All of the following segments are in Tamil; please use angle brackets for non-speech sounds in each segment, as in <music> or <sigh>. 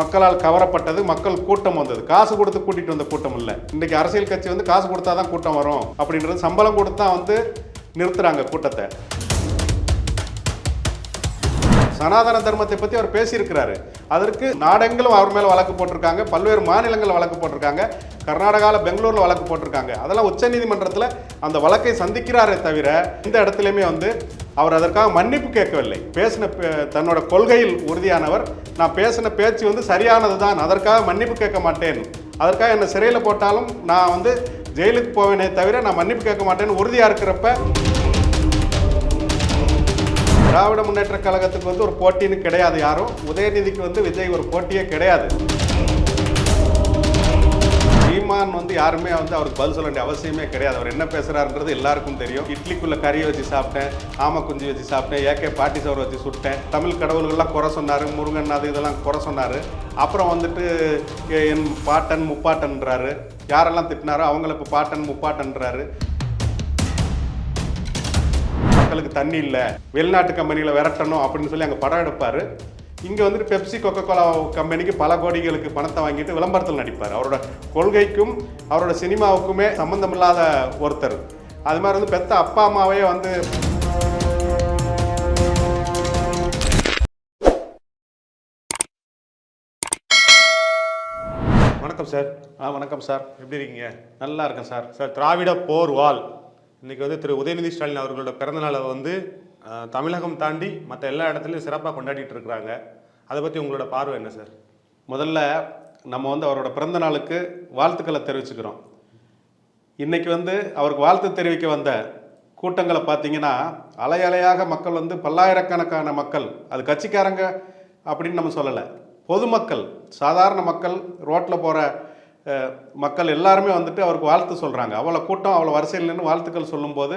மக்களால் கவரப்பட்டது மக்கள் கூட்டம் வந்தது. காசு கொடுத்து கூட்டிட்டு வந்த கூட்டம் இல்லை. இன்னைக்கு அரசியல் கட்சி வந்து காசு கொடுத்தா தான் கூட்டம் வரும் அப்படின்றது சம்பளம் கொடுத்தா வந்து நிறுத்துறாங்க கூட்டத்தை. சனாதன தர்மத்தை பற்றி அவர் பேசியிருக்கிறாரு. அதற்கு நாடெங்கிலும் அவர் மேலே வழக்கு போட்டிருக்காங்க பல்வேறு மாநிலங்கள் வழக்கு போட்டிருக்காங்க கர்நாடகாவில் பெங்களூரில் வழக்கு போட்டிருக்காங்க. அதெல்லாம் உச்சநீதிமன்றத்தில் அந்த வழக்கை சந்திக்கிறாரே தவிர இந்த இடத்துலையுமே வந்து அவர் அதற்காக மன்னிப்பு கேட்கவில்லை. பேசின பே- தன்னோட கொள்கையில் உறுதியானவர். நான் பேசின பேச்சு வந்து சரியானது தான் அதற்காக மன்னிப்பு கேட்க மாட்டேன். அதற்காக என்னை சிறையில் போட்டாலும் நான் வந்து ஜெயிலுக்கு போவேனே தவிர நான் மன்னிப்பு கேட்க மாட்டேன்னு உறுதியாக இருக்கிறப்ப திராவிட முன்னேற்ற கழகத்துக்கு வந்து ஒரு போட்டின்னு கிடையாது யாரும். உதயநிதிக்கு வந்து விஜய் ஒரு போட்டியே கிடையாது. சீமான் வந்து யாருமே வந்து அவருக்கு பதில் சொல்ல வேண்டிய அவசியமே கிடையாது. அவர் என்ன பேசுறாருன்றது எல்லாருக்கும் தெரியும். இட்லிக்குள்ள கறி வச்சு சாப்பிட்டேன் ஆம குஞ்சு வச்சு சாப்பிட்டேன் ஏகே பாட்டி சோறு வச்சு சுட்டேன். தமிழ் கடவுள்கள்லாம் குறை சொன்னார் முருகன் அது இதெல்லாம் குறை சொன்னார். அப்புறம் வந்துட்டு என் பாட்டன் முப்பாட்டன்றாரு. யாரெல்லாம் திட்டினாரோ அவங்கள இப்போ பாட்டன் முப்பாட்டன்றாரு. மக்களுக்கு தண்ணி இல்லை. வெளிநாட்டு கம்பெனியில் விரட்டணும் அப்படின்னு சொல்லி அங்கே படம் எடுப்பார். இங்கே வந்துட்டு பெப்சி கொக்கோ கோலா கம்பெனிக்கு பல கோடிகளுக்கு பணத்தை வாங்கிட்டு விளம்பரத்தில் நடிப்பார். அவரோட கொள்கைக்கும் அவரோட சினிமாவுக்குமே சம்மந்தமில்லாத ஒருத்தர். அது மாதிரி வந்து பெத்த அப்பா அம்மாவே வந்து வணக்கம் சார். ஆ வணக்கம் சார். எப்படி இருக்கீங்க? நல்லா இருக்கேன் சார். சார் திராவிட போர் வால் இன்னைக்கு வந்து திரு. உதயநிதி ஸ்டாலின் அவர்களோட பிறந்தநாளை வந்து தமிழகம் தாண்டி மற்ற எல்லா இடத்துலையும் சிறப்பாக கொண்டாடிட்டு இருக்கிறாங்க. அதை பற்றி உங்களோட பார்வை என்ன சார்? முதல்ல நம்ம வந்து அவரோட பிறந்த நாளுக்கு வாழ்த்துக்களை தெரிவிச்சுக்கிறோம். இன்னைக்கு வந்து அவருக்கு வாழ்த்து தெரிவிக்க வந்த கூட்டங்களை பார்த்தீங்கன்னா அலை அலையாக மக்கள் வந்து பல்லாயிரக்கணக்கான மக்கள் அது கட்சிக்காரங்க அப்படின்னு நம்ம சொல்லலை பொதுமக்கள் சாதாரண மக்கள் ரோட்டில் போகிற மக்கள் எல்லாருமே வந்துட்டு அவருக்கு வாழ்த்து சொல்கிறாங்க அவ்வளோ கூட்டம் அவ்வளோ வரிசையில் நின்று வாழ்த்துக்கள் சொல்லும்போது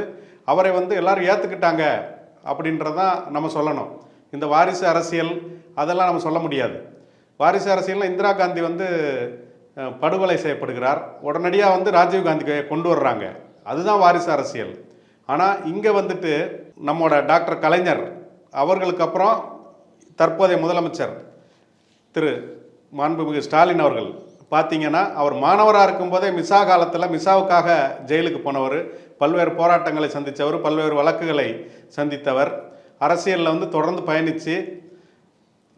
அவரை வந்து எல்லோரும் ஏற்றுக்கிட்டாங்க அப்படின்றதான் நம்ம சொல்லணும். இந்த வாரிசு அரசியல் அதெல்லாம் நம்ம சொல்ல முடியாது. வாரிசு அரசியல்னால் இந்திரா காந்தி வந்து படுகொலை செய்யப்படுகிறார். உடனடியாக வந்து ராஜீவ் காந்தி கொண்டு வர்றாங்க. அதுதான் வாரிசு அரசியல். ஆனால் இங்கே வந்துட்டு நம்மோட டாக்டர் கலைஞர் அவர்களுக்கு அப்புறம் தற்போதைய முதலமைச்சர் திரு மாண்புமிகு ஸ்டாலின் அவர்கள் பார்த்தீங்கன்னா அவர் மாணவராக இருக்கும்போதே மிசா காலத்தில் மிசாவுக்காக ஜெயிலுக்கு போனவர் பல்வேறு போராட்டங்களை சந்தித்தவர் பல்வேறு வழக்குகளை சந்தித்தவர். அரசியலில் வந்து தொடர்ந்து பயணித்து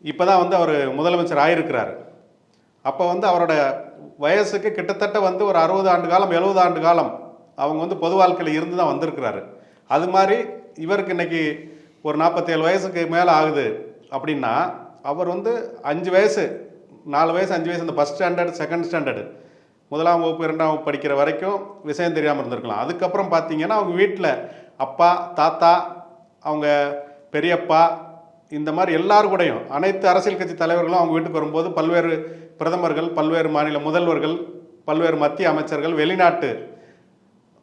இப்போ தான் வந்து அவர் முதலமைச்சர் ஆயிருக்கிறார். அப்போ வந்து அவரோட வயசுக்கு கிட்டத்தட்ட வந்து ஒரு அறுபது ஆண்டு காலம் எழுபது ஆண்டு காலம் அவங்க வந்து பொது வாழ்க்கையில் இருந்து தான் வந்திருக்கிறாரு. அது மாதிரி இவருக்கு இன்னைக்கு ஒரு நாற்பத்தேழு வயசுக்கு மேலே ஆகுது அப்படின்னா அவர் வந்து அஞ்சு வயசு நாலு வயசு அஞ்சு வயசு இந்த ஃபஸ்ட் ஸ்டாண்டர்ட் செகண்ட் ஸ்டாண்டர்டு முதலாம் வகுப்பு இரண்டாம் வகுப்பு படிக்கிற வரைக்கும் விஷயம் தெரியாமல் இருந்திருக்கலாம். அதுக்கப்புறம் பார்த்தீங்கன்னா அவங்க வீட்டில் அப்பா தாத்தா அவங்க பெரியப்பா இந்த மாதிரி எல்லார் கூடயும் அனைத்து அரசியல் கட்சி தலைவர்களும் அவங்க வீட்டுக்கு வரும்போது பல்வேறு பிரதமர்கள் பல்வேறு மாநில முதல்வர்கள் பல்வேறு மத்திய அமைச்சர்கள் வெளிநாட்டு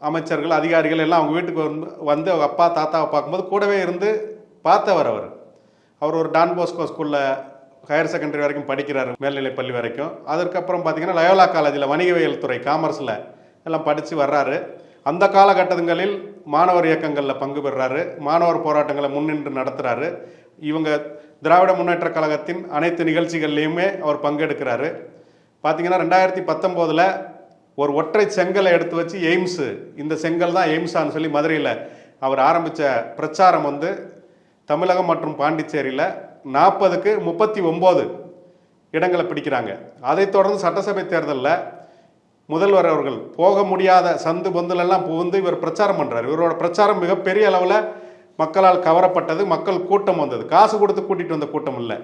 அமைச்சர்கள் அதிகாரிகள் எல்லாம் அவங்க வீட்டுக்கு வந்து வந்து அவங்க அப்பா தாத்தாவை பார்க்கும்போது கூடவே இருந்து பார்த்தவர் அவர். அவர் ஒரு டான் போஸ்கோ ஸ்கூலில் ஹையர் செகண்டரி வரைக்கும் படிக்கிறார் மேல்நிலை பள்ளி வரைக்கும். அதற்கப்புறம் பார்த்தீங்கன்னா லயோலா காலேஜில் வணிகவியல் துறை காமர்ஸில் எல்லாம் படித்து வர்றாரு. அந்த காலகட்டங்களில் மாணவர் இயக்கங்களில் பங்கு பெறுறாரு மாணவர் போராட்டங்களை முன்னின்று நடத்துகிறாரு இவங்க திராவிட முன்னேற்ற கழகத்தின் அனைத்து நிகழ்ச்சிகள்லையுமே அவர் பங்கெடுக்கிறாரு. பார்த்தீங்கன்னா ரெண்டாயிரத்தி பத்தொம்போதில் ஒரு ஒற்றை செங்கலை எடுத்து வச்சு எய்ம்ஸு இந்த செங்கல் தான் எய்ம்ஸான்னு சொல்லி மதுரையில் அவர் ஆரம்பித்த பிரச்சாரம் வந்து தமிழகம் மற்றும் பாண்டிச்சேரியில் நாற்பதுக்கு முப்பத்தி ஒம்பது இடங்களை பிடிக்கிறாங்க. அதைத் தொடர்ந்து சட்டசபை தேர்தலில் முதல்வர் அவர்கள் போக முடியாத சந்து பந்துலெல்லாம் புகுந்து இவர் பிரச்சாரம் பண்ணுறாரு இவரோட பிரச்சாரம் மிகப்பெரிய அளவில் மக்களால் கவரப்பட்டது மக்கள் கூட்டம் வந்தது. காசு கொடுத்து கூட்டிகிட்டு வந்த கூட்டம் இல்லை.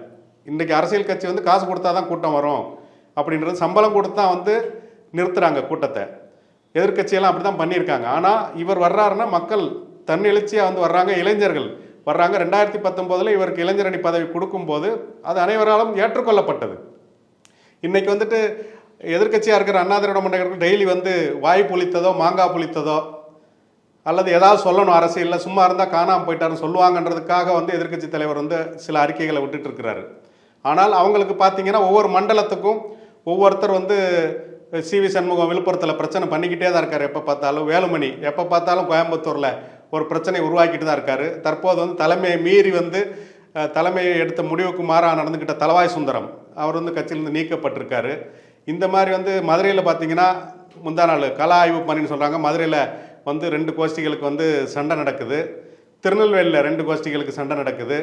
இன்றைக்கி அரசியல் கட்சி வந்து காசு கொடுத்தா தான் கூட்டம் வரும் அப்படின்றது சம்பளம் கொடுத்தா வந்து நிறுத்துறாங்க கூட்டத்தை. எதிர்க்கட்சியெல்லாம் அப்படி தான் பண்ணியிருக்காங்க. ஆனால் இவர் வர்றாருன்னா மக்கள் தன்னெழுச்சியாக வந்து வர்றாங்க. இளைஞர்கள் வர்றாங்க. ரெண்டாயிரத்தி பத்தொம்போதில் இவருக்கு இளைஞரணி பதவி கொடுக்கும்போது அது அனைவராலும் ஏற்றுக்கொள்ளப்பட்டது. இன்றைக்கி வந்துட்டு எதிர்க்கட்சியாக இருக்கிற அண்ணா திராவிட டெய்லி வந்து வாய் புளித்ததோ மாங்காய் புளித்ததோ அல்லது ஏதாவது சொல்லணும் அரசியலில் சும்மா இருந்தால் காணாமல் போயிட்டாருன்னு சொல்லுவாங்கன்றதுக்காக வந்து எதிர்க்கட்சி தலைவர் வந்து சில அறிக்கைகளை விட்டுட்டு இருக்கிறாரு. ஆனால் அவங்களுக்கு பார்த்தீங்கன்னா ஒவ்வொரு மண்டலத்துக்கும் ஒவ்வொருத்தர் வந்து சி வி சண்முகம் விழுப்புரத்தில் பிரச்சனை பண்ணிக்கிட்டே தான் இருக்கார். எப்போ பார்த்தாலும் வேலுமணி எப்போ பார்த்தாலும் கோயம்புத்தூரில் ஒரு பிரச்சனை உருவாக்கிட்டு தான் இருக்காரு. தற்போது வந்து தலைமையை மீறி வந்து தலைமையை எடுத்த முடிவுக்கு மாறாக நடந்துக்கிட்ட தலவாய் சுந்தரம் அவர் வந்து கட்சியிலேருந்து நீக்கப்பட்டிருக்காரு. இந்த மாதிரி வந்து மதுரையில் பார்த்தீங்கன்னா முந்தா நாள் கலா ஆய்வு பண்ணின்னு சொல்கிறாங்க மதுரையில் வந்து ரெண்டு கோஷ்டிகளுக்கு வந்து சண்டை நடக்குது. திருநெல்வேலியில் ரெண்டு கோஷ்டிகளுக்கு சண்டை நடக்குது.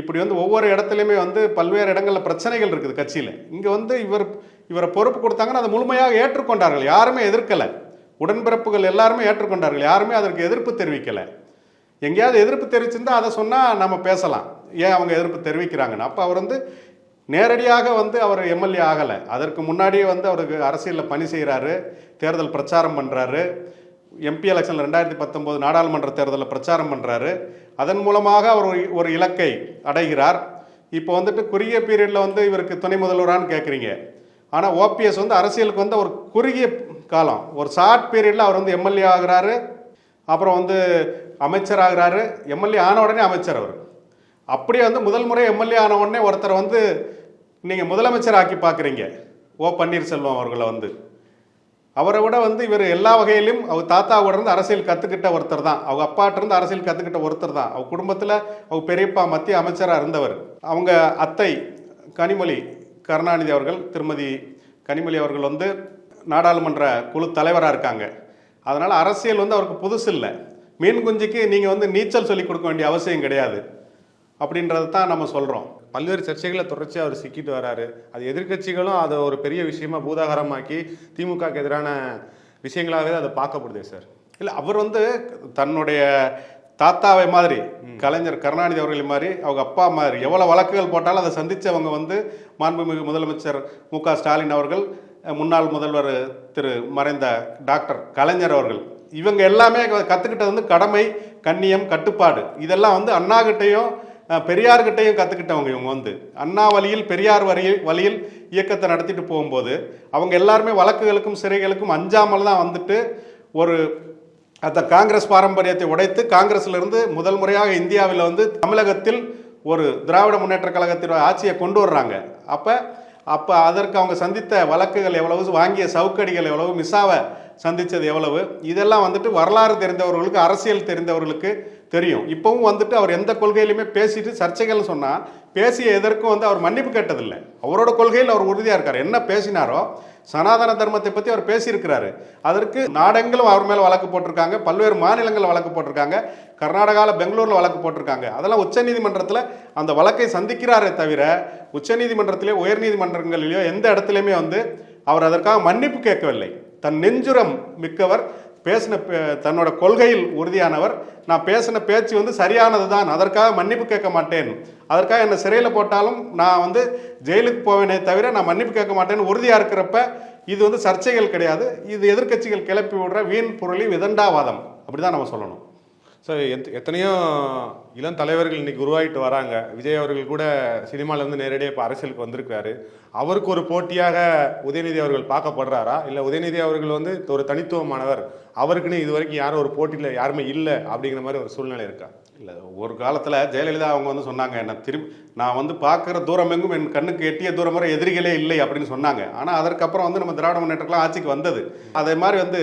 இப்படி வந்து ஒவ்வொரு இடத்துலையுமே வந்து பல்வேறு இடங்களில் பிரச்சனைகள் இருக்குது கட்சியில். இங்கே வந்து இவர் இவரை பொறுப்பு கொடுத்தாங்கன்னா அதை முழுமையாக ஏற்றுக்கொண்டார்கள். யாருமே எதிர்க்கலை. உடன்பிறப்புகள் எல்லாருமே ஏற்றுக்கொண்டார்கள். யாருமே அதற்கு எதிர்ப்பு தெரிவிக்கலை. எங்கேயாவது எதிர்ப்பு தெரிவிச்சிருந்தா அதை சொன்னால் நம்ம பேசலாம். ஏன் அவங்க எதிர்ப்பு தெரிவிக்கிறாங்கன்னு? அப்போ அவர் வந்து நேரடியாக வந்து அவர் எம்எல்ஏ ஆகலை. அதற்கு முன்னாடியே வந்து அவருக்கு அரசியலில் பணி செய்கிறாரு தேர்தல் பிரச்சாரம் பண்ணுறாரு எம்பி எலெக்ஷனில் ரெண்டாயிரத்தி பத்தொம்போது நாடாளுமன்ற தேர்தலில் பிரச்சாரம் பண்ணுறாரு அதன் மூலமாக அவர் ஒரு இலக்கை அடைகிறார். இப்போ வந்துட்டு குறுகிய பீரியடில் வந்து இவருக்கு துணை முதல்வரான்னு கேட்குறீங்க ஆனால் ஓபிஎஸ் வந்து அரசியலுக்கு வந்து ஒரு குறுகிய காலம். ஒரு ஷார்ட் பீரியடில் அவர் வந்து எம்எல்ஏ ஆகிறாரு. அப்புறம் வந்து அமைச்சர் ஆகிறாரு. எம்எல்ஏ ஆன உடனே அமைச்சர் அவர். அப்படியே வந்து முதல் முறை எம்எல்ஏ ஆன உடனே ஒருத்தர் வந்து நீங்கள் முதலமைச்சர் ஆக்கி பார்க்குறீங்க. ஓ பன்னீர்செல்வம் அவர்களை வந்து. அவரை விட வந்து இவர் எல்லா வகையிலும் அவர் தாத்தாவோட இருந்து அரசியல் கற்றுக்கிட்ட ஒருத்தர் தான். அவங்க அப்பாட்டிருந்து அரசியல் கற்றுக்கிட்ட ஒருத்தர் தான். அவங்க குடும்பத்தில் அவங்க பெரியப்பா மத்திய அமைச்சராக இருந்தவர். அவங்க அத்தை கனிமொழி கருணாநிதி அவர்கள் திருமதி கனிமொழி அவர்கள் வந்து நாடாளுமன்ற குழு தலைவராக இருக்காங்க. அதனால் அரசியல் வந்து அவருக்கு புதுசு இல்லை. மீன் குஞ்சுக்கு நீங்கள் வந்து நீச்சல் சொல்லி கொடுக்க வேண்டிய அவசியம் கிடையாது. அப்படின்றது தான் நம்ம சொல்கிறோம் பல்வேறு சர்ச்சைகளை தொடர்ச்சியாக அவர் சிக்கிட்டு வராரு. அது எதிர்க்கட்சிகளும் அதை ஒரு பெரிய விஷயமா பூதாகரமாக்கி திமுகக்கு எதிரான விஷயங்களாகவே அதை பார்க்கப்படுதே சார். இல்லை அவர் வந்து தன்னுடைய தாத்தாவை மாதிரி கலைஞர் கருணாநிதி அவர்கள் மாதிரி அவங்க அப்பா மாதிரி எவ்வளோ வழக்குகள் போட்டாலும் அதை சந்திச்சவங்க வந்து மாண்புமிகு முதலமைச்சர் மு க ஸ்டாலின் அவர்கள் முன்னாள் முதல்வர் திரு மறைந்த டாக்டர் கலைஞர் அவர்கள். இவங்க எல்லாமே கற்றுக்கிட்டது வந்து கடமை கண்ணியம் கட்டுப்பாடு. இதெல்லாம் வந்து அண்ணாகிட்டையும் பெரியார்கிட்டையும் கற்றுக்கிட்டவங்க இவங்க வந்து. அண்ணா வழியில் பெரியார் வழியில் வழியில் இயக்கத்தை நடத்திட்டு போகும்போது அவங்க எல்லாருமே வழக்குகளுக்கும் சிறைகளுக்கும் அஞ்சாமல் தான் வந்துட்டு ஒரு அந்த காங்கிரஸ் பாரம்பரியத்தை உடைத்து காங்கிரஸ்லேருந்து முதல் முறையாக இந்தியாவில் வந்து தமிழகத்தில் ஒரு திராவிட முன்னேற்ற கழகத்தின் ஆட்சியை கொண்டு வர்றாங்க. அப்போ அப்போ அதற்கு அவங்க சந்தித்த வழக்குகள் எவ்வளவு வாங்கிய சவுக்கடிகள் எவ்வளவு மிஸ்ஸாவை சந்தித்தது எவ்வளவு இதெல்லாம் வந்துட்டு வரலாறு தெரிந்தவர்களுக்கு அரசியல் தெரிந்தவர்களுக்கு தெரியும். இப்போவும் வந்துட்டு அவர் எந்த கொள்கையிலுமே பேசிட்டு சர்ச்சைகள்னு சொன்னால் பேசிய எதற்கும் வந்து அவர் மன்னிப்பு கேட்டதில்லை. அவரோட கொள்கையில் அவர் உறுதியாக இருக்கார். என்ன பேசினாரோ சனாதன தர்மத்தை பற்றி அவர் பேசியிருக்கிறாரு. அதற்கு நாடெங்கிலும் அவர் மேலே வழக்கு போட்டிருக்காங்க. பல்வேறு மாநிலங்களில் வழக்கு போட்டிருக்காங்க. கர்நாடகாவில் பெங்களூரில் வழக்கு போட்டிருக்காங்க. அதெல்லாம் உச்சநீதிமன்றத்தில் அந்த வழக்கை சந்திக்கிறாரே தவிர உச்சநீதிமன்றத்திலே உயர்நீதிமன்றங்களிலேயோ எந்த இடத்துலையுமே வந்து அவர் அதற்காக மன்னிப்பு கேட்கவில்லை. தன் நெஞ்சுரம் மிக்கவர் பேசின பே- தன்னோட கொள்கையில் உறுதியானவர். நான் பேசின பேச்சு வந்து சரியானது தான் அதற்காக மன்னிப்பு கேட்க மாட்டேன். அதற்காக என்னை சிறையில் போட்டாலும் நான் வந்து ஜெயிலுக்கு போவேனே தவிர நான் மன்னிப்பு கேட்க மாட்டேன்னு உறுதியாக இருக்கிறப்ப இது வந்து சர்ச்சைகள் கிடையாது. இது எதிர்க்கட்சிகள் கிளப்பி விடுற வீண் பொருளி விதண்டாவாதம். அப்படிதான் நம்ம சொல்லணும். ஸோ எத் எத்தனையோ இளம் தலைவர்கள் இன்றைக்கி உருவாகிட்டு வராங்க. விஜய் அவர்கள் கூட சினிமாவிலேருந்து நேரடியாக இப்போ அரசியலுக்கு வந்திருக்காரு அவருக்கு ஒரு போட்டியாக உதயநிதி அவர்கள் பார்க்கப்படுறாரா? இல்லை உதயநிதி அவர்கள் வந்து ஒரு தனித்துவமானவர். அவருக்குன்னு இது வரைக்கும் யாரும் ஒரு போட்டியில் யாருமே இல்லை அப்படிங்கிற மாதிரி ஒரு சூழ்நிலை இருக்கா? இல்லை ஒரு காலத்தில் ஜெயலலிதா அவங்க வந்து சொன்னாங்க என்ன திரும்பி நான் வந்து பார்க்குற தூரம் எங்கும் என் கண்ணுக்கு எட்டிய தூரம் வரை எதிரிகளே இல்லை அப்படின்னு சொன்னாங்க. ஆனால் அதற்கப்புறம் வந்து நம்ம திராவிட முன்னேற்ற ஆட்சிக்கு வந்தது. அதே மாதிரி வந்து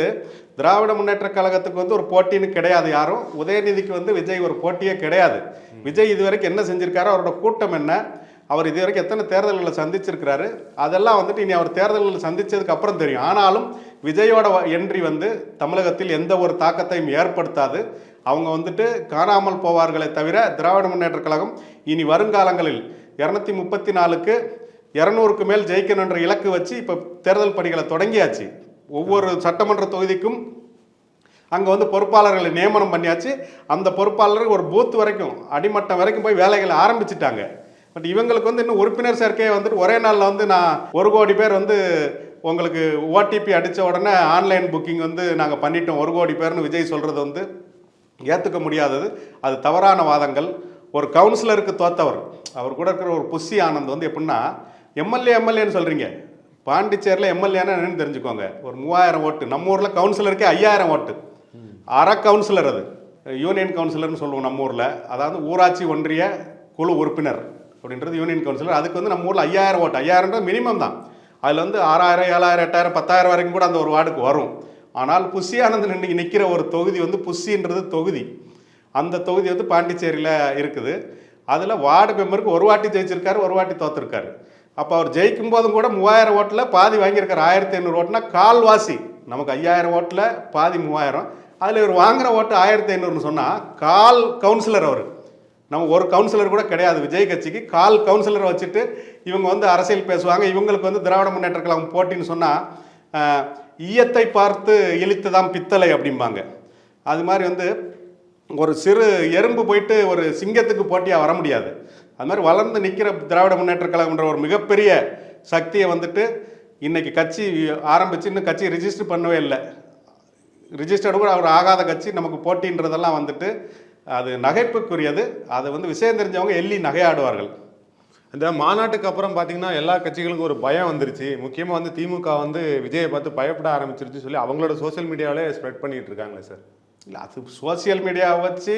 திராவிட முன்னேற்ற கழகத்துக்கு வந்து ஒரு போட்டின்னு கிடையாது யாரும். உதயநிதிக்கு வந்து விஜய் ஒரு போட்டியே கிடையாது. விஜய் இதுவரைக்கும் என்ன செஞ்சிருக்காரு? அவரோட கூட்டம் என்ன? அவர் இதுவரைக்கும் எத்தனை தேர்தல்களில் சந்திச்சிருக்கிறாரு? அதெல்லாம் வந்துட்டு இனி அவர் தேர்தல்களில் சந்தித்ததுக்கு அப்புறம் தெரியும். ஆனாலும் விஜயோட என்ட்ரி வந்து தமிழகத்தில் எந்த ஒரு தாக்கத்தையும் ஏற்படுத்தாது. அவங்க வந்துட்டு காணாமல் போவார்களே தவிர திராவிட முன்னேற்ற கழகம் இனி வருங்காலங்களில் இரநூத்தி முப்பத்தி நாலுக்கு இரநூறுக்கு மேல் ஜெயிக்கணுன்ற இலக்கு வச்சு இப்போ தேர்தல் பணிகளை தொடங்கியாச்சு. ஒவ்வொரு சட்டமன்ற தொகுதிக்கும் அங்கே வந்து பொறுப்பாளர்களை நியமனம் பண்ணியாச்சு. அந்த பொறுப்பாளர் ஒரு பூத் வரைக்கும் அடிமட்டம் வரைக்கும் போய் வேலைகளை ஆரம்பிச்சிட்டாங்க. பட் இவங்களுக்கு வந்து இன்னும் உறுப்பினர் சேர்க்கையை வந்துட்டு ஒரே நாளில் வந்து நான் ஒரு கோடி பேர் வந்து உங்களுக்கு ஓடிபி அடித்த உடனே ஆன்லைன் புக்கிங் வந்து நாங்கள் பண்ணிட்டோம். ஒரு கோடி பேர்னு விஜய் சொல்கிறது வந்து ஏற்றுக்க முடியாதது. அது தவறான வாதங்கள். ஒரு கவுன்சிலருக்கு தோத்தவர் அவர் கூட இருக்கிற ஒரு புஷி ஆனந்த் வந்து எப்படின்னா எம்எல்ஏ எம்எல்ஏன்னு சொல்கிறீங்க பாண்டிச்சேரியில் எம்எல்ஏன்னு என்னன்னு தெரிஞ்சுக்கோங்க. ஒரு மூவாயிரம் ஓட்டு. நம்ம ஊரில் கவுன்சிலருக்கே ஐயாயிரம் ஓட்டு. அரை கவுன்சிலர் அது. யூனியன் கவுன்சிலர்னு சொல்லுவோம் நம்ம ஊரில். அதாவது ஊராட்சி ஒன்றிய குழு உறுப்பினர் அப்படின்றது யூனியன் கவுன்சிலர் அதுக்கு வந்து நம்ம ஊரில் ஐயாயிரம் ஓட்டு. ஐயாயிரம்ன்றது மினிமம் தான். அதில் வந்து ஆறாயிரம் ஏழாயிரம் எட்டாயிரம் பத்தாயிரம் வரைக்கும் கூட அந்த ஒரு வார்டுக்கு வரும். ஆனால் புஷி இன்னைக்கு நிற்கிற ஒரு தொகுதி வந்து புஷின்றது தொகுதி. அந்த தொகுதி வந்து பாண்டிச்சேரியில் இருக்குது. அதில் வார்டு மெம்பருக்கு ஒரு வாட்டி ஜெயிச்சிருக்காரு ஒரு வாட்டி தோத்துருக்காரு. அப்போ அவர் ஜெயிக்கும் போதும் கூட மூவாயிரம் ஓட்டில் பாதி வாங்கியிருக்காரு. ஆயிரத்தி ஐநூறு ஓட்டுனா கால்வாசி. நமக்கு ஐயாயிரம் ஓட்டில் பாதி மூவாயிரம். அதில் இவர் வாங்குகிற ஓட்டு ஆயிரத்தி ஐநூறுன்னு சொன்னால் கால் கவுன்சிலர் அவர். நம்ம ஒரு கவுன்சிலர் கூட கிடையாது விஜய் கட்சிக்கு. கால் கவுன்சிலர் வச்சுட்டு இவங்க வந்து அரசியல் பேசுவாங்க. இவங்களுக்கு வந்து திராவிட முன்னேற்ற கழகம் போட்டின்னு சொன்னால் ஈயத்தை பார்த்து இழித்துதான் பித்தளை அப்படிம்பாங்க. அது மாதிரி வந்து ஒரு சிறு எறும்பு போயிட்டு ஒரு சிங்கத்துக்கு போட்டியாக வர முடியாது. அது மாதிரி வளர்ந்து நிற்கிற திராவிட முன்னேற்ற கழகம்ன்ற ஒரு மிகப்பெரிய சக்தியை வந்துட்டு இன்றைக்கி கட்சி ஆரம்பிச்சு இன்னும் கட்சி ரிஜிஸ்டர் பண்ணவே இல்லை. ரிஜிஸ்டர்டு கூட அவர் ஆகாத கட்சி நமக்கு போட்டின்றதெல்லாம் வந்துட்டு அது நகைப்புக்குரியது. அதை வந்து விஷயம் தெரிஞ்சவங்க எள்ளி நகையாடுவார்கள். இந்த மாநாட்டுக்கு அப்புறம் பார்த்தீங்கன்னா எல்லா கட்சிகளுக்கும் ஒரு பயம் வந்துருச்சு. முக்கியமாக வந்து திமுக வந்து விஜயை பார்த்து பயப்பட ஆரம்பிச்சிருச்சு சொல்லி அவங்களோட சோஷியல் மீடியாவிலே ஸ்ப்ரெட் பண்ணிட்டு இருக்காங்களே சார் இல்லை அது சோசியல் மீடியாவை வச்சு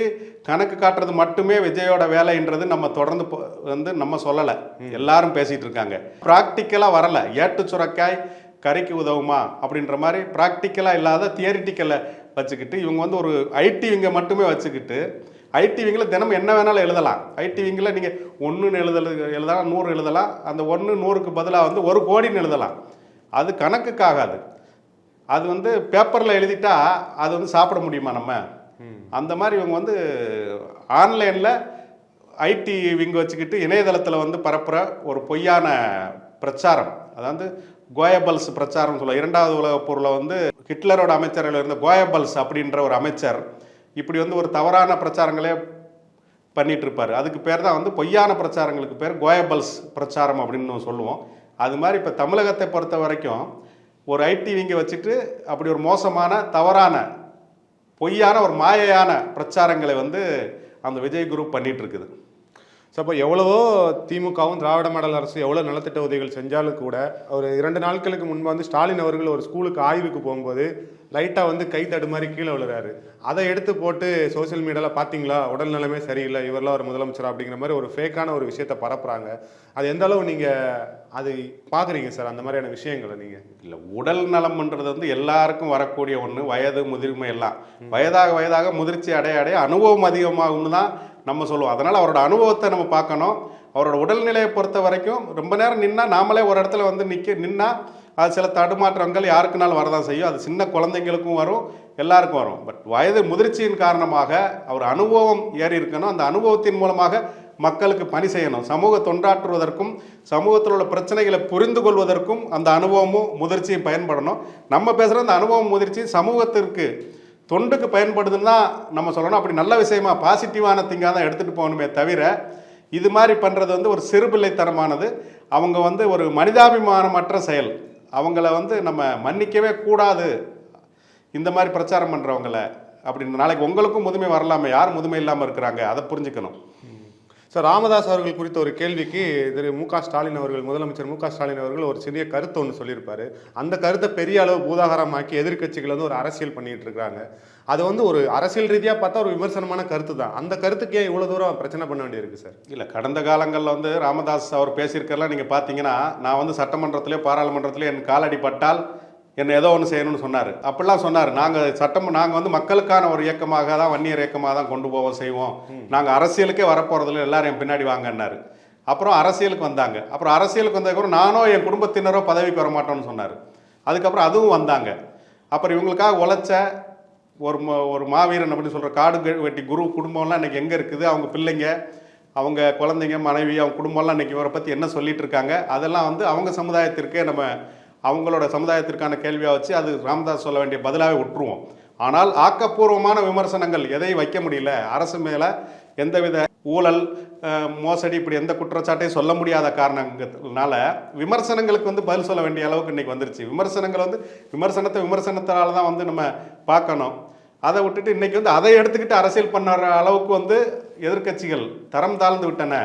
கணக்கு காட்டுறது மட்டுமே விஜயோட வேலைன்றது நம்ம தொடர்ந்து வந்து நம்ம சொல்லலை. எல்லாரும் பேசிட்டு இருக்காங்க. ப்ராக்டிக்கலாக வரல. ஏட்டு சுரக்காய் கறிக்கு உதவுமா அப்படின்ற மாதிரி ப்ராக்டிக்கலாக இல்லாத தியரிட்டிக்கலை வச்சுக்கிட்டு இவங்க வந்து ஒரு ஐடி விங்க மட்டுமே வச்சுக்கிட்டு ஐடி விங்கில் தினமும் என்ன வேணாலும் எழுதலாம். ஐடி விங்கில் நீங்கள் ஒன்றுன்னு எழுதல எழுதலாம் நூறு எழுதலாம். அந்த ஒன்று நூறுக்கு பதிலாக வந்து ஒரு கோடின்னு எழுதலாம். அது கணக்குக்காகாது. அது வந்து பேப்பரில் எழுதிட்டா அது வந்து சாப்பிட முடியுமா நம்ம? அந்த மாதிரி இவங்க வந்து ஆன்லைனில் ஐடி விங் வச்சுக்கிட்டு இணையதளத்தில் வந்து பரப்புகிற ஒரு பொய்யான பிரச்சாரம். அதாவது கோயபல்ஸ் பிரச்சாரம் சொல்ல இரண்டாவது உலகப் போரில் வந்து ஹிட்லரோட அமைச்சர்கள் இருந்த கோயபல்ஸ் அப்படின்ற ஒரு அமைச்சர் இப்படி வந்து ஒரு தவறான பிரச்சாரங்களே பண்ணிட்டு இருப்பார் அதுக்கு பேர் தான் வந்து பொய்யான பிரச்சாரங்களுக்கு பேர் கோயபல்ஸ் பிரச்சாரம் அப்படின்னு சொல்லுவோம். அது மாதிரி இப்போ தமிழகத்தை பொறுத்த வரைக்கும் ஒரு ஐடி விங்க வச்சுட்டு அப்படி ஒரு மோசமான தவறான பொய்யான ஒரு மாயையான பிரச்சாரங்களை வந்து அந்த விஜய் குரூப் பண்ணிகிட்டு இருக்குது ஸோ அப்போ எவ்வளவோ திமுகவும் திராவிட மாடல் அரசு எவ்வளோ நலத்திட்ட உதவிகள் செஞ்சாலும் கூட ஒரு இரண்டு நாட்களுக்கு முன்பு வந்து ஸ்டாலின் அவர்கள் ஒரு ஸ்கூலுக்கு ஆய்வுக்கு போகும்போது லைட்டாக வந்து கை தடுமாறி கீழே விழுறாரு. அதை எடுத்து போட்டு சோஷியல் மீடியாவில் பார்த்தீங்களா உடல் நிலைமை சரியில்லை இவரெல்லாம் ஒரு முதலமைச்சர் அப்படிங்கிற மாதிரி ஒரு ஃபேக்கான ஒரு விஷயத்தை பரப்புகிறாங்க அது எந்த அளவு நீங்கள் அது பார்க்குறீங்க சார் அந்த மாதிரியான விஷயங்களை நீங்கள் இல்லை உடல் நலம்ன்றது வந்து எல்லாருக்கும் வரக்கூடிய ஒன்று வயது முதிர்மை எல்லாம். வயதாக வயதாக முதிர்ச்சி அடைய அடைய அனுபவம் அதிகமாகும்னு தான் நம்ம சொல்லுவோம். அதனால் அவரோட அனுபவத்தை நம்ம பார்க்கணும். அவரோட உடல்நிலையை பொறுத்த வரைக்கும் ரொம்ப நேரம் நின்னா நாமளே ஒரு இடத்துல வந்து நிற்க நின்னா அது சில தடுமாற்றங்கள் யாருக்குனாலும் வரதான் செய்யும். அது சின்ன குழந்தைங்களுக்கும் வரும் எல்லாருக்கும் வரும். பட் வயது முதிர்ச்சியின் காரணமாக அவர் அனுபவம் ஏறி இருக்கணும். அந்த அனுபவத்தின் மூலமாக மக்களுக்கு பணி செய்யணும். சமூக தொண்டாற்றுவதற்கும் சமூகத்தில் உள்ள பிரச்சனைகளை புரிந்து கொள்வதற்கும் அந்த அனுபவமும் முதிர்ச்சியும் பயன்படணும். நம்ம பேசுகிற அந்த அனுபவம் முதிர்ச்சி சமூகத்திற்கு தொண்டுக்கு பயன்படுதுன்னு தான் நம்ம சொல்லணும் அப்படி நல்ல விஷயமா பாசிட்டிவான திங்காக தான் எடுத்துகிட்டு போகணுமே தவிர இது மாதிரி பண்ணுறது வந்து ஒரு சிறுபிள்ளைத்தனமானது. அவங்க வந்து ஒரு மனிதாபிமானமற்ற செயல். அவங்கள வந்து நம்ம மன்னிக்கவே கூடாது. இந்த மாதிரி பிரச்சாரம் பண்ணுறவங்கள அப்படின்னு நாளைக்கு உங்களுக்கும் முதுமை வரலாமே. யார் முதுமை இல்லாமல் இருக்கிறாங்க? அதை புரிஞ்சுக்கணும். சார் ராமதாஸ் அவர்கள் குறித்த ஒரு கேள்விக்கு திரு மு க ஸ்டாலின் அவர்கள் முதலமைச்சர் மு க ஸ்டாலின் அவர்கள் ஒரு சிறிய கருத்து ஒன்று சொல்லியிருப்பாரு. அந்த கருத்தை பெரிய அளவு பூதாகரமாக்கி எதிர்க்கட்சிகள் வந்து ஒரு அரசியல் பண்ணிட்டு இருக்காங்க. அது வந்து ஒரு அரசியல் ரீதியாக பார்த்தா ஒரு விமர்சனமான கருத்து தான். அந்த கருத்துக்கு ஏன் இவ்வளோ தூரம் பிரச்சனை பண்ண வேண்டியிருக்கு சார் இல்லை கடந்த காலங்களில் வந்து ராமதாஸ் அவர் பேசியிருக்கிறலாம் நீங்கள் பார்த்தீங்கன்னா நான் வந்து சட்டமன்றத்திலே பாராளுமன்றத்திலே என் காலடிப்பட்டால் என்ன ஏதோ ஒன்று செய்யணும்னு சொன்னார். அப்படிலாம் சொன்னார். நாங்கள் சட்டம் நாங்கள் வந்து மக்களுக்கான ஒரு இயக்கமாக தான் வன்னியர் இயக்கமாக தான் கொண்டு போவோம் செய்வோம். நாங்கள் அரசியலுக்கே வரப்போகிறதில்ல எல்லாரும் என் பின்னாடி வாங்கன்னாரு. அப்புறம் அரசியலுக்கு வந்தாங்க. அப்புறம் அரசியலுக்கு வந்ததுக்கப்புறம் நானோ என் குடும்பத்தினரோ பதவிக்கு வர மாட்டோம்னு சொன்னார். அதுக்கப்புறம் அதுவும் வந்தாங்க. அப்புறம் இவங்களுக்காக உழைச்ச ஒரு ம- ஒரு மாவீரன் அப்படின்னு சொல்கிற காடு வெட்டி குரு குடும்பம்லாம் இன்னைக்கு எங்கே இருக்குது? அவங்க பிள்ளைங்க அவங்க குழந்தைங்க மனைவி அவங்க குடும்பம்லாம் இன்னைக்கு இவரை பற்றி என்ன சொல்லிட்டு இருக்காங்க? அதெல்லாம் வந்து அவங்க சமுதாயத்திற்கே நம்ம அவங்களோட சமுதாயத்திற்கான கேள்வியாக வச்சு அது ராமதாஸ் சொல்ல வேண்டிய பதிலாகவே விட்டுருவோம். ஆனால் ஆக்கப்பூர்வமான விமர்சனங்கள் எதையும் வைக்க முடியல? அரசு மேலே எந்தவித ஊழல் மோசடி இப்படி எந்த குற்றச்சாட்டையும் சொல்ல முடியாத காரணங்களால விமர்சனங்களுக்கு வந்து பதில் சொல்ல வேண்டிய அளவுக்கு இன்னைக்கு வந்துருச்சு. விமர்சனங்கள் வந்து விமர்சனத்தை விமர்சனத்தினால தான் வந்து நம்ம பார்க்கணும். அதை விட்டுட்டு இன்றைக்கி வந்து அதை எடுத்துக்கிட்டு அரசியல் பண்ணுற அளவுக்கு வந்து எதிர்க்கட்சிகள் தரம் தாழ்ந்து விட்டன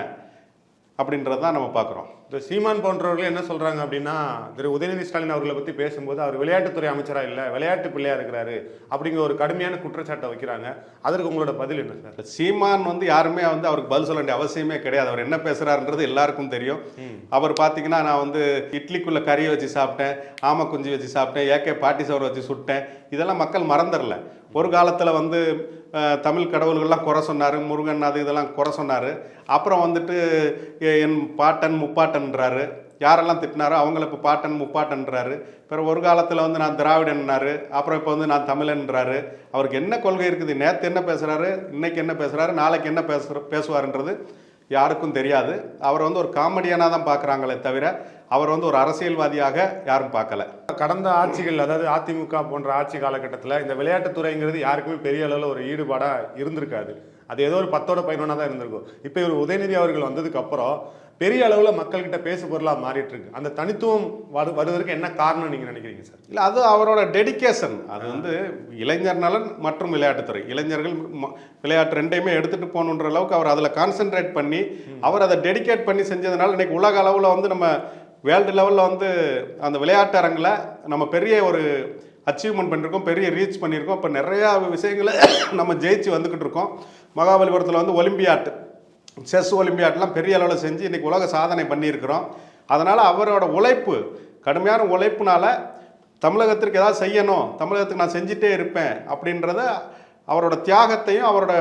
அப்படின்றது தான் நம்ம பார்க்குறோம். இந்த சீமான் போன்றவர்கள் என்ன சொல்றாங்க அப்படின்னா திரு உதயநிதி ஸ்டாலின் அவர்களை பத்தி பேசும்போது அவர் விளையாட்டுத்துறை அமைச்சரா இல்ல விளையாட்டு பிள்ளையா இருக்கிறாரு அப்படிங்கிற ஒரு கடுமையான குற்றச்சாட்டை வைக்கிறாங்க. அதற்கு உங்களோட பதில் என்ன சார்? சீமான் வந்து யாருமே வந்து அவருக்கு பதில் சொல்ல வேண்டிய அவசியமே கிடையாது. அவர் என்ன பேசுறாருன்றது எல்லாருக்கும் தெரியும். அவர் பார்த்தீங்கன்னா நான் வந்து இட்லிக்குள்ள கறியை வச்சு சாப்பிட்டேன் ஆம குஞ்சு வச்சு சாப்பிட்டேன் ஏகே பாட்டி சோறு வச்சு சுட்டேன். இதெல்லாம் மக்கள் மறந்துடல. ஒரு காலத்தில் வந்து தமிழ் கடவுள்கள்லாம் குறை சொன்னார் முருகன் அது இதெல்லாம் குறை சொன்னார். அப்புறம் வந்துட்டு என் பாட்டன் முப்பாட்டன்றாரு. யாரெல்லாம் திட்டினாரோ அவங்கள இப்போ பாட்டன் முப்பாட்டன்றாரு. பிறகு ஒரு காலத்தில் வந்து நான் திராவிடன்னாரு. அப்புறம் இப்போ வந்து நான் தமிழன்றாரு. அவருக்கு என்ன கொள்கை இருக்குது? நேற்று என்ன பேசுகிறாரு இன்றைக்கி என்ன பேசுகிறாரு நாளைக்கு என்ன பேசுகிற பேசுவாருன்றது யாருக்கும் தெரியாது. அவர் வந்து ஒரு காமெடியனாக தான் பார்க்குறாங்களே தவிர அவர் வந்து ஒரு அரசியல்வாதியாக யாரும் பார்க்கல. கடந்த ஆட்சிகள் அதாவது அதிமுக போன்ற ஆட்சி காலகட்டத்தில் இந்த விளையாட்டுத்துறைங்கிறது யாருக்குமே பெரிய அளவில் ஒரு ஈடுபாடாக இருந்திருக்காது. அது ஏதோ ஒரு பத்தோட பதினொன்னா தான் இருந்திருக்கும். இப்போ இவர் உதயநிதி அவர்கள் வந்ததுக்கு அப்புறம் பெரிய அளவில் மக்கள்கிட்ட பேசு பொருளாக மாறிட்டு இருக்கு அந்த தனித்துவம் வரு வருவதற்கு என்ன காரணம் நீங்க நினைக்கிறீங்க சார்? இல்லை அது அவரோட டெடிகேஷன் அது வந்து இளைஞர் நலன் மற்றும் விளையாட்டுத்துறை இளைஞர்கள் விளையாட்டு ரெண்டையுமே எடுத்துட்டு போகணுன்ற அளவுக்கு அவர் அதில் கான்சென்ட்ரேட் பண்ணி அவர் அதை டெடிகேட் பண்ணி செஞ்சதுனால இன்னைக்கு உலக அளவில் வந்து நம்ம வேர்ல்டு லெவலில் வந்து அந்த விளையாட்டு அரங்கில் நம்ம பெரிய ஒரு அச்சீவ்மெண்ட் பண்ணியிருக்கோம் பெரிய ரீச் பண்ணியிருக்கோம் இப்போ நிறையா விஷயங்களை <coughs> நம்ம ஜெயிச்சு வந்துக்கிட்டு இருக்கோம். மகாபலிபுரத்தில் வந்து ஒலிம்பியாட் செஸ் ஒலிம்பியாட்லாம் பெரிய அளவில் செஞ்சு இன்றைக்கி உலக சாதனை பண்ணியிருக்கிறோம். அதனால் அவரோட உழைப்பு கடுமையான உழைப்புனால தமிழகத்திற்கு ஏதாவது செய்யணும் தமிழகத்துக்கு நான் செஞ்சுட்டே இருப்பேன் அப்படின்றத அவரோட தியாகத்தையும் அவரோட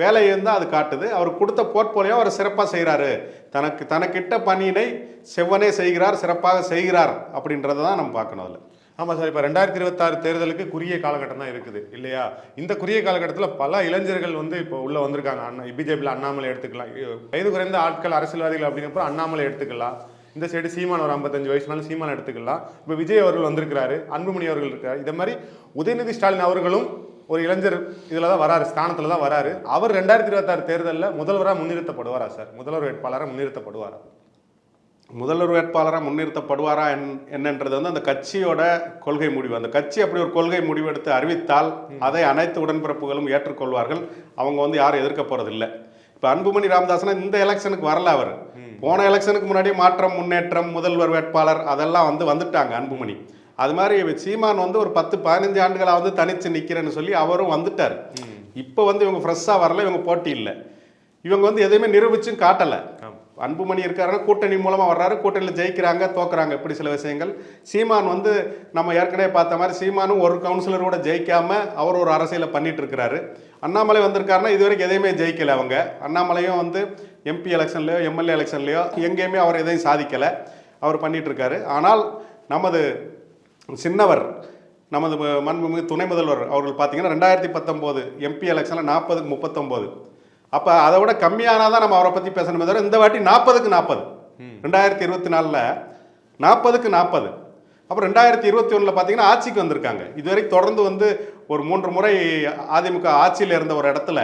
வேலையும் தான் அது காட்டுது. அவர் கொடுத்த போர்ட்போலியோ அவர் சிறப்பாக செய்கிறாரு தனக்கு தனக்கிட்ட பணியினை செவ்வனே செய்கிறார் சிறப்பாக செய்கிறார் அப்படின்றத தான் நம்ம பார்க்கணும் அதில். ஆமாம் சார் இப்போ ரெண்டாயிரத்தி இருபத்தாறு தேர்தலுக்கு குறுகிய காலகட்டம் தான் இருக்குது இல்லையா? இந்த குறுகிய காலகட்டத்தில் பல இளைஞர்கள் வந்து இப்போ உள்ளே வந்திருக்காங்க. அண்ணா பிஜேபியில் அண்ணாமலை எடுத்துக்கலாம். வயது குறைந்த ஆட்கள் அரசியல்வாதிகள் அப்படிங்கிறப்ப அண்ணாமலை எடுத்துக்கலாம். இந்த சைடு சீமான் ஒரு ஐம்பத்தஞ்சு வயசுனாலும் சீமான் எடுத்துக்கலாம். இப்போ விஜய் அவர்கள் வந்திருக்கிறாரு அன்புமணி அவர்கள் இருக்கிறார் இதை மாதிரி உதயநிதி ஸ்டாலின் அவர்களும் ஒரு இளைஞர் இதில் தான் வராரு ஸ்தானத்தில் தான் வராரு. அவர் ரெண்டாயிரத்தி இருபத்தாறு தேர்தலில் முதல்வராக முன்னிறுத்தப்படுவாரா சார்? முதல்வர் வேட்பாளராக முன்னிறுத்தப்படுவாரா? முதல்வர் வேட்பாளராக முன்னிறுத்தப்படுவாரா என்- என்னன்றது வந்து அந்த கட்சியோட கொள்கை முடிவு. அந்த கட்சி அப்படி ஒரு கொள்கை முடிவெடுத்து அறிவித்தால் அதை அனைத்து உடன்பிறப்புகளும் ஏற்றுக்கொள்வார்கள். அவங்க வந்து யாரும் எதிர்க்க போறதில்லை. இப்போ அன்புமணி ராமதாசனா இந்த எலெக்ஷனுக்கு வரல அவர். போன எலெக்ஷனுக்கு முன்னாடியே மாற்றம் முன்னேற்றம் முதல்வர் வேட்பாளர் அதெல்லாம் வந்து வந்துட்டாங்க அன்புமணி. அது மாதிரி சீமான் வந்து ஒரு பத்து பதினஞ்சு ஆண்டுகளா வந்து தனிச்சு நிக்கிறேன்னு சொல்லி அவரும் வந்துட்டார். இப்போ வந்து இவங்க ஃப்ரெஷ்ஷாக வரல இவங்க போட்டி இல்லை. இவங்க வந்து எதையுமே நிரூபிச்சும் காட்டலை. அன்புமணி இருக்காருன்னா கூட்டணி மூலமா வர்றாரு கூட்டணியில் ஜெயிக்கிறாங்க தோக்குறாங்க. இப்படி சில விஷயங்கள். சீமான் வந்து நம்ம ஏற்கனவே பார்த்த மாதிரி சீமானும் ஒரு கவுன்சிலர் கூட ஜெயிக்காம அவர் ஒரு அரசியலை பண்ணிட்டு இருக்கிறாரு. அண்ணாமலை வந்திருக்காருன்னா இதுவரைக்கும் எதையுமே ஜெயிக்கல அவங்க. அண்ணாமலையும் வந்து எம்பி எலெக்ஷன்லயோ எம்எல்ஏ எலெக்ஷன்லயோ எங்கேயுமே அவர் எதையும் சாதிக்கல. அவர் பண்ணிட்டு இருக்காரு. ஆனால் நமது சின்னவர் நமது மாண்புமிகு துணை முதல்வர் அவர்கள் பார்த்தீங்கன்னா ரெண்டாயிரத்தி பத்தொம்போது எம்பி எலெக்ஷனில் நாற்பதுக்கு முப்பத்தொம்போது. அப்போ அதை விட கம்மியானா தான் நம்ம அவரை பற்றி பேசணுமே தவிர இந்த வாட்டி நாற்பதுக்கு நாற்பது. ரெண்டாயிரத்தி இருபத்தி நாலில் நாற்பதுக்கு நாற்பது. அப்புறம் ரெண்டாயிரத்தி இருபத்தி ஒன்றில் பார்த்தீங்கன்னா ஆட்சிக்கு வந்திருக்காங்க. இதுவரைக்கும் தொடர்ந்து வந்து ஒரு மூன்று முறை அதிமுக ஆட்சியில் இருந்த ஒரு இடத்துல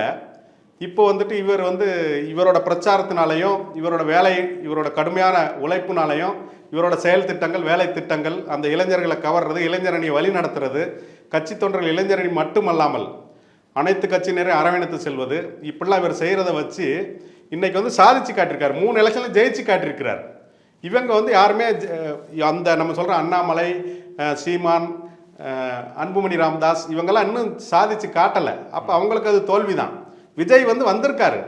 இப்போ வந்துட்டு இவர் வந்து இவரோட பிரச்சாரத்தினாலையும் இவரோட வேலை இவரோட கடுமையான உழைப்புனாலையும் இவரோட செயல் திட்டங்கள் வேலை திட்டங்கள் அந்த இளைஞர்களை கவர்றது இளைஞரணியை வழி நடத்துறது கட்சி தொண்டர்கள் இளைஞரணி மட்டுமல்லாமல் அனைத்து கட்சியினரை அரவணைத்து செல்வது இப்படிலாம் இவர் செய்கிறத வச்சு இன்னைக்கு வந்து சாதிச்சு காட்டிருக்கார் மூணு எலெக்ஷனில் ஜெயிச்சு காட்டியிருக்கிறார். இவங்க வந்து யாருமே அந்த நம்ம சொல்கிற அண்ணாமலை சீமான் அன்புமணி ராம்தாஸ் இவங்கெல்லாம் இன்னும் சாதிச்சு காட்டலை. அப்போ அவங்களுக்கு அது தோல்விதான். விஜய் வந்து வந்திருக்காரு.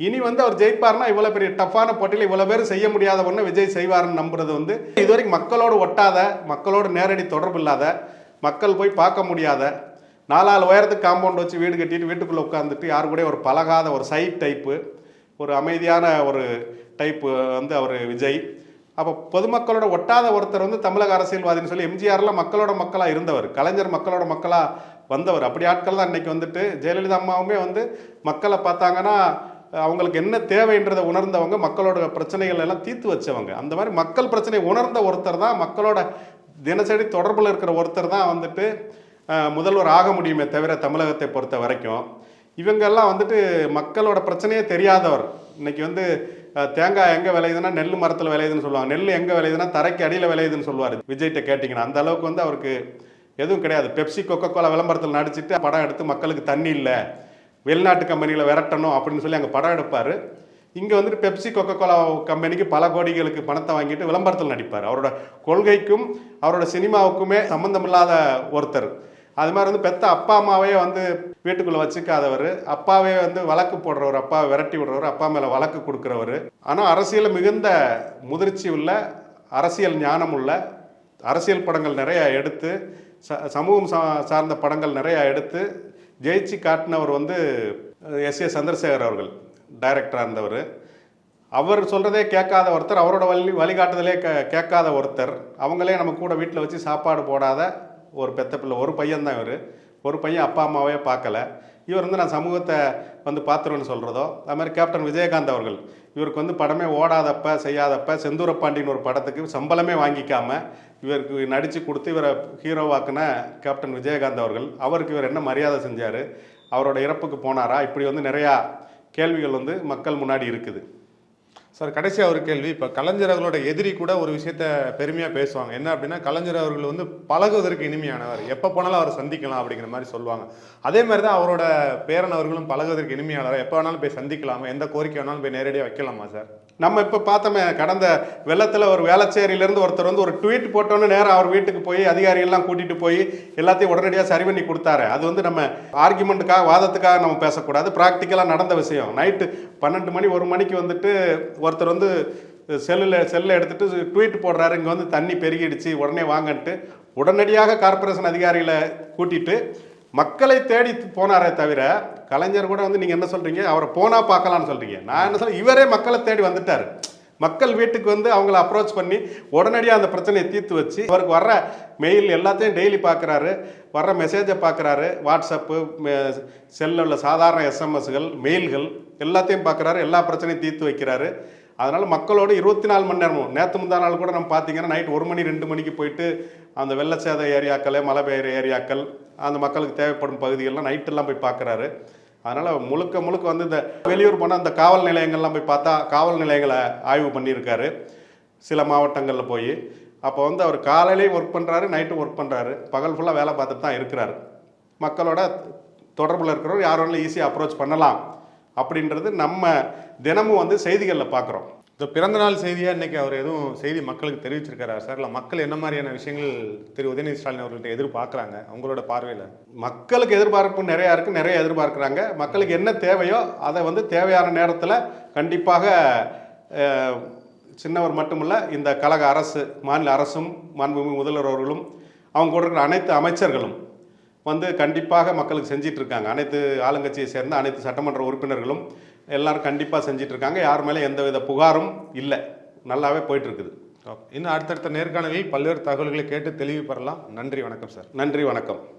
இனி வந்து அவர் ஜெயிப்பார்னா இவ்வளோ பெரிய டஃப்பான போட்டியில் இவ்வளோ பேர் செய்ய முடியாத ஒன்று விஜய் செய்வார்னு நம்புறது வந்து இதுவரைக்கும் மக்களோடு ஒட்டாத மக்களோடு நேரடி தொடர்பு இல்லாத மக்கள் போய் பார்க்க முடியாத நாலாள் உயரத்துக்கு காம்பவுண்ட் வச்சு வீடு கட்டிட்டு வீட்டுக்குள்ளே உட்காந்துட்டு யாரு கூட ஒரு பழகாத ஒரு சைட் டைப்பு ஒரு அமைதியான ஒரு டைப்பு வந்து அவர் விஜய். அப்போ பொதுமக்களோட ஒட்டாத ஒருத்தர் வந்து தமிழக அரசியல்வாதின்னு சொல்லி எம்ஜிஆரில் மக்களோட மக்களாக இருந்தவர் கலைஞர் மக்களோட மக்களாக வந்தவர். அப்படி ஆட்கள் தான் இன்றைக்கி வந்துட்டு ஜெயலலிதா அம்மாவுமே வந்து மக்களை பார்த்தாங்கன்னா அவங்களுக்கு என்ன தேவைன்றதை உணர்ந்தவங்க மக்களோட பிரச்சனைகள் எல்லாம் தீர்த்து வச்சவங்க. அந்த மாதிரி மக்கள் பிரச்சனை உணர்ந்த ஒருத்தர் தான் மக்களோட தினசரி தொடர்பில் இருக்கிற ஒருத்தர் தான் வந்துட்டு முதல்வர் ஆக முடியுமே தவிர தமிழகத்தை பொறுத்த வரைக்கும். இவங்கெல்லாம் வந்துட்டு மக்களோட பிரச்சனையே தெரியாதவர். இன்னைக்கு வந்து தேங்காய் எங்கே விளையுதுன்னா நெல் மரத்தில் விளையுதுன்னு சொல்லுவாங்க. நெல் எங்கே விளையுதுன்னா தரைக்கு அடியில் விளையுதுன்னு சொல்லுவார். விஜய்கிட்ட கேட்டிங்கன்னா அந்த அளவுக்கு வந்து அவருக்கு எதுவும் கிடையாது. பெப்சி கொக்கோ கோலா விளம்பரத்தில் நடிச்சிட்டு படம் எடுத்து மக்களுக்கு தண்ணி இல்லை. வெளிநாட்டு கம்பெனியில் விரட்டணும் அப்படின்னு சொல்லி அங்கே படம் எடுப்பார். இங்கே வந்துட்டு பெப்சி கொக்கோ கோலா கம்பெனிக்கு பல கோடிகளுக்கு பணத்தை வாங்கிட்டு விளம்பரத்தில் நடிப்பார். அவரோட கொள்கைக்கும் அவரோட சினிமாவுக்குமே சம்மந்தமில்லாத ஒருத்தர். அது மாதிரி வந்து பெத்த அப்பா அம்மாவே வந்து வீட்டுக்குள்ளே வச்சுக்காதவர். அப்பாவே வந்து வழக்கு போடுறவர் அப்பாவை விரட்டி விடுறவர் அப்பா மேலே வழக்கு கொடுக்குறவர். ஆனால் அரசியல் மிகுந்த முதிர்ச்சி உள்ள அரசியல் ஞானம் உள்ள அரசியல் படங்கள் நிறையா எடுத்து ச சமூகம் சா சார்ந்த படங்கள் நிறையா எடுத்து ஜெயிச்சு காட்டினவர் வந்து எஸ். ஏ. சந்திரசேகர் அவர்கள் டைரக்டராக இருந்தவர். அவர் சொல்கிறதே கேட்காத ஒருத்தர் அவரோட வழி வழிகாட்டுதலே கே கேட்காத ஒருத்தர். அவங்களே நம்ம கூட வீட்டில் வச்சு சாப்பாடு போடாத ஒரு பெத்த பிள்ளை ஒரு பையன் தான் இவர். ஒரு பையன் அப்பா அம்மாவே பார்க்கல. இவர் வந்து நான் சமூகத்தை வந்து பார்த்துருவேன்னு சொல்கிறதோ அது மாதிரி கேப்டன் விஜயகாந்த் அவர்கள். இவருக்கு வந்து படமே ஓடாதப்ப செய்யாதப்ப செந்தூரப்பாண்டின்னு ஒரு படத்துக்கு சம்பளமே வாங்கிக்காமல் இவருக்கு நடித்து கொடுத்து இவரை ஹீரோவாக்குன கேப்டன் விஜயகாந்த் அவர்கள். அவருக்கு இவர் என்ன மரியாதை செஞ்சார்? அவரோட இறப்புக்கு போனாரா? இப்படி வந்து நிறையா கேள்விகள் வந்து மக்கள் முன்னாடி இருக்குது. சார் கடைசியாக ஒரு கேள்வி. இப்போ கலைஞர் அவர்களோட எதிரி கூட ஒரு விஷயத்த பெருமையாக பேசுவாங்க. என்ன அப்படின்னா கலைஞர் அவர்கள் வந்து பழகுவதற்கு இனிமையானவர். எப்போ போனாலும் அவரை சந்திக்கலாம் அப்படிங்கிற மாதிரி சொல்லுவாங்க. அதே மாதிரி தான் அவரோட பேரன் அவர்களும் பழகுவதற்கு இனிமையானவர்? எப்போ வேணாலும் போய் சந்திக்கலாமா? எந்த கோரிக்கை வேணாலும் போய் நேரடியாக வைக்கலாமா சார்? நம்ம இப்போ பார்த்தோமே கடந்த வெள்ளத்தில் ஒரு வேளச்சேரியிலேருந்து ஒருத்தர் வந்து ஒரு ட்வீட் போட்டோன்னு நேரம் அவர் வீட்டுக்கு போய் அதிகாரிகள்லாம் கூட்டிகிட்டு போய் எல்லாத்தையும் உடனடியாக சரி பண்ணி கொடுத்தாரு. அது வந்து நம்ம ஆர்குமெண்ட்டுக்காக வாதத்துக்காக நம்ம பேசக்கூடாது. ப்ராக்டிக்கலாக நடந்த விஷயம். நைட்டு பன்னெண்டு மணி ஒரு மணிக்கு வந்துட்டு ஒருத்தர் வந்து செல்லில் செல்லை எடுத்துட்டு ட்வீட் போடுறாரு. இங்கே வந்து தண்ணி பெருகிடுச்சு உடனே வாங்கன்ட்டு உடனடியாக கார்ப்பரேஷன் அதிகாரிகளை கூட்டிட்டு மக்களை தேடி போனாரே தவிர கலைஞர் கூட வந்து நீங்கள் என்ன சொல்கிறீங்க அவரை போனால் பார்க்கலாம்னு சொல்கிறீங்க நான் என்ன சொல்கிறேன் இவரே மக்களை தேடி வந்துட்டார். மக்கள் வீட்டுக்கு வந்து அவங்கள அப்ரோச் பண்ணி உடனடியாக அந்த பிரச்சனையை தீர்த்து வச்சு அவருக்கு வர்ற மெயில் எல்லாத்தையும் டெய்லி பார்க்குறாரு. வர்ற மெசேஜை பார்க்குறாரு. வாட்ஸ்அப்பு செல்லில் உள்ள சாதாரண எஸ்எம்எஸ்கள் மெயில்கள் எல்லாத்தையும் பார்க்குறாரு. எல்லா பிரச்சனையும் தீர்த்து வைக்கிறாரு. அதனால் மக்களோட இருபத்தி நாலு மணி நேரமும் நேற்று முந்தா நாள் கூட நம்ம பார்த்தீங்கன்னா நைட் ஒரு மணி ரெண்டு மணிக்கு போயிட்டு அந்த வெள்ளச்சேத ஏரியாக்கள் மலை பெய்கிற ஏரியாக்கள் அந்த மக்களுக்கு தேவைப்படும் பகுதிகள்லாம் நைட்டெல்லாம் போய் பார்க்குறாரு. அதனால் முழுக்க முழுக்க வந்து இந்த வெளியூர் போனால் இந்த காவல் நிலையங்கள்லாம் போய் பார்த்தா காவல் நிலையங்களை ஆய்வு பண்ணியிருக்காரு. சில மாவட்டங்களில் போய். அப்போ வந்து அவர் காலையிலேயும் ஒர்க் பண்ணுறாரு நைட்டும் ஒர்க் பண்ணுறாரு பகல் ஃபுல்லாக வேலை பார்த்துட்டு தான் இருக்கிறாரு. மக்களோட தொடர்பில் இருக்கிறவர் யார் வேணாலும் ஈஸியாக அப்ரோச் பண்ணலாம். அப்படின்றது நம்ம தினமும் வந்து செய்திகளில் பார்க்குறோம். இந்த பிறந்தநாள் செய்தியாக இன்றைக்கி அவர் எதுவும் செய்தி மக்களுக்கு தெரிவிச்சிருக்காரா சார்? இல்லை மக்கள் என்ன மாதிரியான விஷயங்கள் திரு உதயநிதி ஸ்டாலின் அவர்கள்ட்ட எதிர்பார்க்குறாங்க அவங்களோட பார்வையில்? மக்களுக்கு எதிர்பார்ப்பு நிறையா இருக்குது நிறைய எதிர்பார்க்குறாங்க. மக்களுக்கு என்ன தேவையோ அதை வந்து தேவையான நேரத்தில் கண்டிப்பாக சின்னவர் மட்டுமல்ல இந்த கழக அரசு மாநில அரசும் மாண்புமிகு முதல்வர் அவர்களும் அவங்க கூட இருக்கிற அனைத்து அமைச்சர்களும் வந்து கண்டிப்பாக மக்களுக்கு செஞ்சிட்ருக்காங்க அனைத்து ஆளுங்கட்சியை சேர்ந்த அனைத்து சட்டமன்ற உறுப்பினர்களும் எல்லாரும் கண்டிப்பாக செஞ்சிட்டு இருக்காங்க யார் மேலே எந்தவித புகாரும் இல்லை. நல்லாவே போயிட்டு இருக்குது இன்னும் அடுத்தடுத்த நேர்காணலில் பல்வேறு தகவல்களை கேட்டு தெளிவு பெறலாம் நன்றி வணக்கம் சார். நன்றி வணக்கம்.